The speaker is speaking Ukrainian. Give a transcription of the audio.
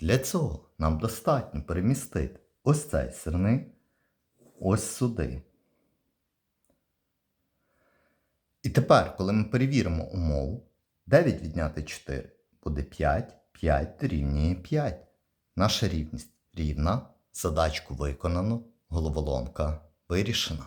Для цього нам достатньо перемістити ось цей сирник ось сюди. І тепер, коли ми перевіримо умову, 9 відняти 4 буде 5, 5 дорівнює 5. Наша рівність рівна, задачку виконано, головоломка вирішена.